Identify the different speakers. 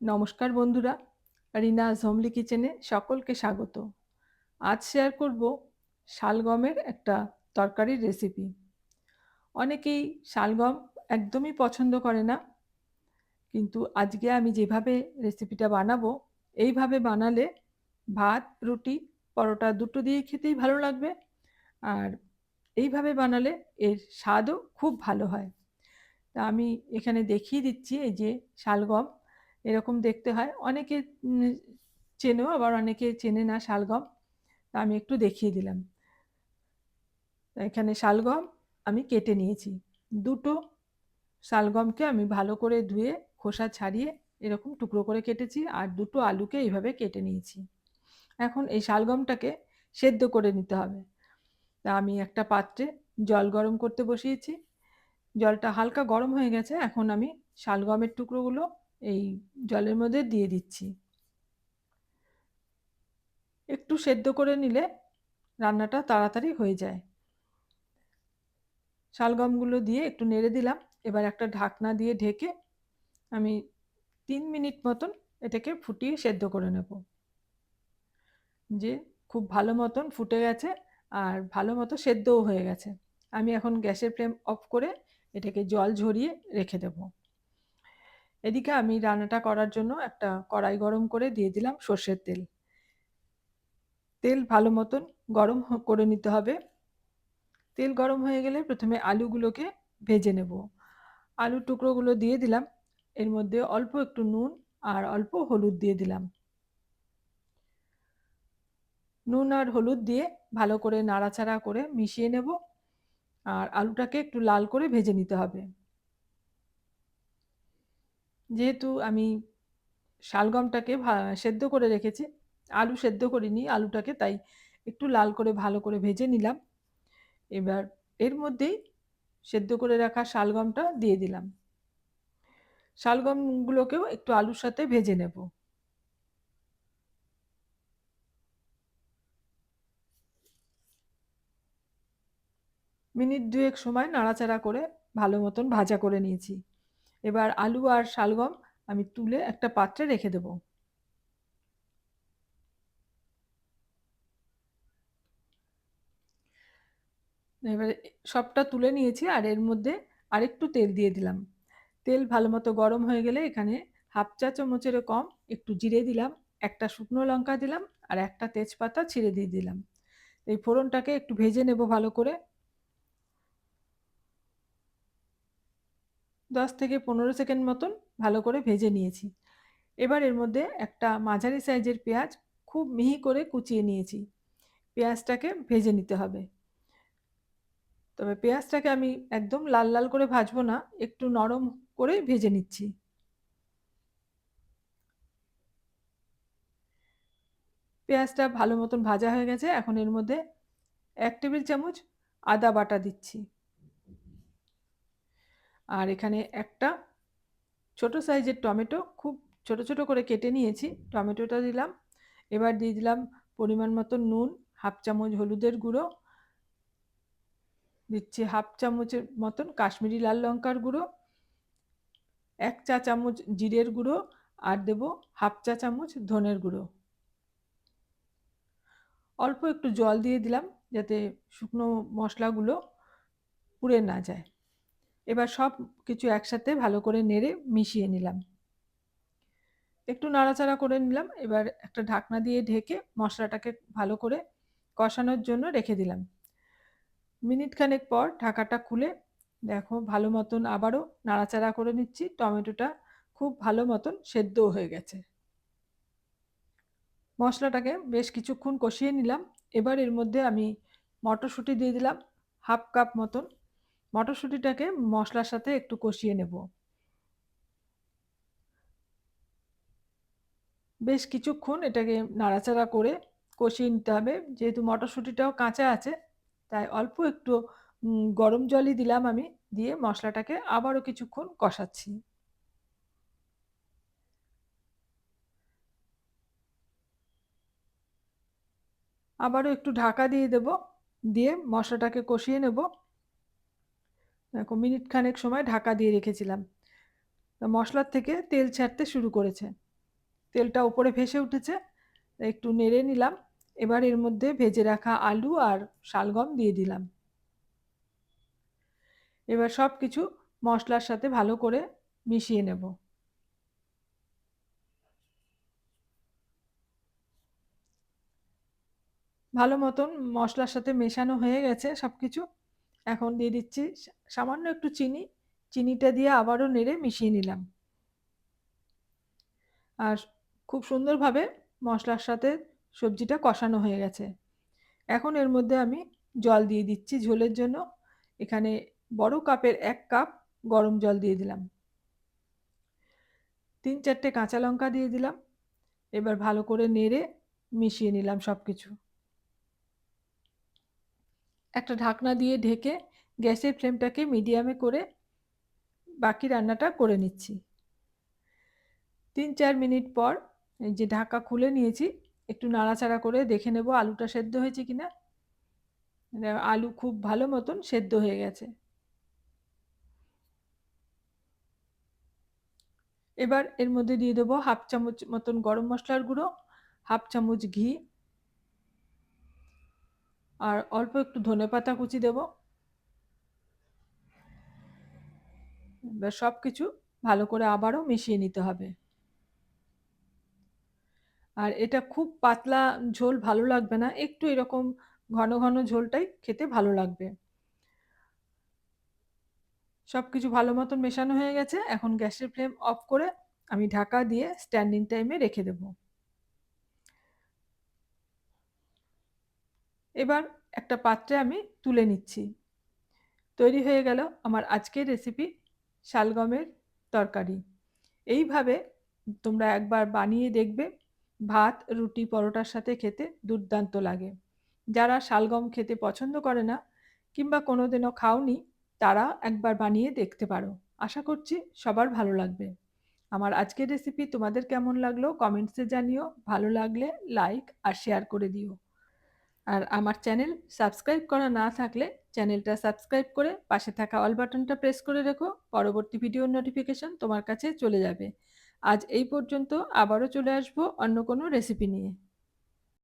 Speaker 1: নমস্কার বন্ধুরা রিনাজ হোমলি কিচেনে সকলকে স্বাগত। আজ শেয়ার করব শালগমের একটা তরকারির রেসিপি অনেকেই শালগম একদমই পছন্দ করে না, কিন্তু আজকে আমি যেভাবে রেসিপিটা বানাবো, এইভাবে বানালে ভাত, রুটি, পরোটা দুটো দিয়ে খেতেই ভালো লাগবে, আর এইভাবে বানালে এর স্বাদও খুব ভালো হয়। তা আমি এখানে দেখিয়ে দিচ্ছি এই যে শালগম এরকম দেখতে হয়। অনেকে চেনেও আবার অনেকে চেনে না শালগম। তা আমি একটু দেখিয়ে দিলাম। এখানে শালগম আমি কেটে নিয়েছি। দুটো শালগমকে আমি ভালো করে ধুয়ে, খোসা ছাড়িয়ে এরকম টুকরো করে কেটেছি আর দুটো আলুকে এইভাবে কেটে নিয়েছি। এখন এই শালগমটাকে সেদ্ধ করে নিতে হবে। তা আমি একটা পাত্রে জল গরম করতে বসিয়েছি। জলটা হালকা গরম হয়ে গেছে। এখন আমি শালগমের টুকরোগুলো এই জলের মধ্যে দিয়ে দিচ্ছি। একটু সেদ্ধ করে নিলে রান্নাটা তাড়াতাড়ি হয়ে যায়। শালগমগুলো দিয়ে একটু নেড়ে দিলাম। এবার একটা ঢাকনা দিয়ে ঢেকে আমি তিন মিনিট মতন এটাকে ফুটিয়ে সেদ্ধ করে নেব। যে খুব ভালো মতন ফুটে গেছে আর ভালো মতো সেদ্ধও হয়ে গেছে। আমি এখন গ্যাসের ফ্লেম অফ করে এটাকে জল ঝরিয়ে রেখে দেব। এদিকে আমি রান্নাটা করার জন্য একটা কড়াই গরম করে দিয়ে দিলাম সর্ষের তেল। তেল ভালো মতন গরম করে নিতে হবে। তেল গরম হয়ে গেলে প্রথমে আলুগুলোকে ভেজে নেব। আলুর টুকরোগুলো দিয়ে দিলাম। এর মধ্যে অল্প একটু নুন আর অল্প হলুদ দিয়ে দিলাম। নুন আর হলুদ দিয়ে ভালো করে নাড়াচাড়া করে মিশিয়ে নেব। আর আলুটাকে একটু লাল করে ভেজে নিতে হবে। যেহেতু আমি শালগমটাকে সেদ্ধ করে রেখেছি, আলু সেদ্ধ করিনি, আলুটাকে, তাই একটু লাল করে ভালো করে ভেজে নিলাম। এবার এর মধ্যেই সেদ্ধ করে রাখা শালগমটা দিয়ে দিলাম। শালগমগুলোকেও একটু আলুর সাথে ভেজে নেব। মিনিট দুয়েক সময় নাড়াচাড়া করে ভালো মতন ভাজা করে নিয়েছি। এবার আলু আর শালগম আমি তুলে একটা পাত্রে রেখে দেব। এবারে সবটা তুলে নিয়েছি আর এর মধ্যে আরেকটু তেল দিয়ে দিলাম। তেল ভালো মতো গরম হয়ে গেলে এখানে হাফ চা চামচেরও কম একটু জিরে দিলাম, একটা শুকনো লঙ্কা দিলাম আর একটা তেজপাতা ছিঁড়ে দিয়ে দিলাম। এই ফোড়নটাকে একটু ভেজে নেব ভালো করে। দশ থেকে পনেরো সেকেন্ড মতন ভালো করে ভেজে নিয়েছি। এবার এর মধ্যে একটা মাঝারি সাইজের পেঁয়াজ খুব মিহি করে কুচিয়ে নিয়েছি। পেঁয়াজটাকে ভেজে নিতে হবে। তবে পেঁয়াজটাকে আমি একদম লাল লাল করে ভাজবো না, একটু নরম করে ভেজে নিচ্ছি। পেঁয়াজটা ভালো মতন ভাজা হয়ে গেছে, এখন এর মধ্যে এক টেবিল চামচ আদা বাটা দিচ্ছি। আর এখানে একটা ছোট সাইজের টমেটো খুব ছোট ছোট করে কেটে নিয়েছি। টমেটোটা দিলাম। এবার দিয়ে দিলাম পরিমাণ মতো নুন, হাফ চামচ হলুদের গুঁড়ো। দিচ্ছি হাফ চামচের মতন কাশ্মীরি লাল লঙ্কার গুঁড়ো। এক চা চামচ জিরের গুঁড়ো আর দেব হাফ চা চামচ ধনের গুঁড়ো। অল্প একটু জল দিয়ে দিলাম যাতে শুকনো মশলাগুলো পুড়ে না যায়। এবার সব কিছু একসাথে ভালো করে নেড়ে মিশিয়ে নিলাম। একটু নাড়াচাড়া করে নিলাম, এবার একটা ঢাকনা দিয়ে ঢেকে মশলাটাকে ভালো করে কষানোর জন্য রেখে দিলাম। মিনিট খানেক পর ঢাকাটা খুলে দেখো ভালো মতন আবারও নাড়াচাড়া করে নিচ্ছি, টমেটোটা খুব ভালো মতন সেদ্ধও হয়ে গেছে। মশলাটাকে বেশ কিছুক্ষণ কষিয়ে নিলাম, এবার এর মধ্যে আমি মটরশুঁটি দিয়ে দিলাম, হাফ কাপ মতন মটরশুঁটিটাকে মশলার সাথে একটু কষিয়ে নেব। বেশ কিছুক্ষণ এটাকে নাড়াচাড়া করে কষিয়ে নিতে হবে। যেহেতু মটরশুঁটিটাও কাঁচা আছে, তাই অল্প একটু গরম জলই দিলাম আমি, দিয়ে মশলাটাকে আবারও কিছুক্ষণ কষাচ্ছি। আবারও একটু ঢাকা দিয়ে দেব, দিয়ে মশলাটাকে কষিয়ে নেব। মিনিট খানেক সময় ঢাকা দিয়ে রেখেছিলাম। মশলার থেকে তেল ছাড়তে শুরু করেছে। তেলটা উপরে ভেসে উঠেছে একটু নেড়ে নিলাম। এবার এর মধ্যে ভেজে রাখা আলু আর শালগম দিয়ে দিলাম। এবার সব কিছু মশলার সাথে ভালো করে মিশিয়ে নেব। ভালো মতন মশলার সাথে মেশানো হয়ে গেছে সব কিছু এখন দিয়ে দিচ্ছি সামান্য একটু চিনি, চিনিটা দিয়ে আবারও নেড়ে মিশিয়ে নিলাম। আর খুব সুন্দরভাবে মশলার সাথে সবজিটা কষানো হয়ে গেছে। এখন এর মধ্যে আমি জল দিয়ে দিচ্ছি ঝোলের জন্য। এখানে বড় কাপের এক কাপ গরম জল দিয়ে দিলাম। তিন চারটে কাঁচা লঙ্কা দিয়ে দিলাম। এবার ভালো করে নেড়ে মিশিয়ে নিলাম সব কিছু একটা ঢাকনা দিয়ে ঢেকে গ্যাসের ফ্লেমটাকে মিডিয়ামে করে বাকি রান্নাটা করে নিচ্ছি। তিন চার মিনিট পর এই যে ঢাকা খুলে নিয়েছি, একটু নাড়াচাড়া করে দেখে নেব আলুটা সেদ্ধ হয়েছে কিনা। আলু খুব ভালো মতন সেদ্ধ হয়ে গেছে। এবার এর মধ্যে দিয়ে দেবো হাফ চামচ মতন গরম মশলার গুঁড়ো, হাফ চামচ ঘি আর অল্প একটু ধনে পাতা কুচি দেব। এবার সব কিছু ভালো করে আবারও মিশিয়ে নিতে হবে। আর এটা খুব পাতলা ঝোল ভালো লাগবে না, একটু এরকম ঘন ঘন ঝোলটাই খেতে ভালো লাগবে। সব কিছু ভালো মতন মেশানো হয়ে গেছে, এখন গ্যাসের ফ্লেম অফ করে আমি ঢাকা দিয়ে স্ট্যান্ডিং টাইমে রেখে দেব। এবার একটা পাত্রে আমি তুলে নিচ্ছি। তৈরি হয়ে গেল আমার আজকের রেসিপি শালগমের তরকারি। এইভাবে তোমরা একবার বানিয়ে দেখবে, ভাত, রুটি, পরোটার সাথে খেতে দুর্দান্ত লাগে। যারা শালগম খেতে পছন্দ করে না কিংবা কোনোদিনও খাওনি, তারা একবার বানিয়ে দেখতে পারো। আশা করছি সবার ভালো লাগবে। আমার আজকের রেসিপি তোমাদের কেমন লাগল? কমেন্টসে জানিও। ভালো লাগলে লাইক আর শেয়ার করে দিও। আর আমার চ্যানেল সাবস্ক্রাইব করা না থাকলে চ্যানেলটা সাবস্ক্রাইব করে পাশে থাকা অল বাটনটা প্রেস করে রেখো। পরবর্তী ভিডিওর নোটিফিকেশন তোমার কাছে চলে যাবে। আজ এই পর্যন্ত আবারও চলে আসব অন্য কোনো রেসিপি নিয়ে।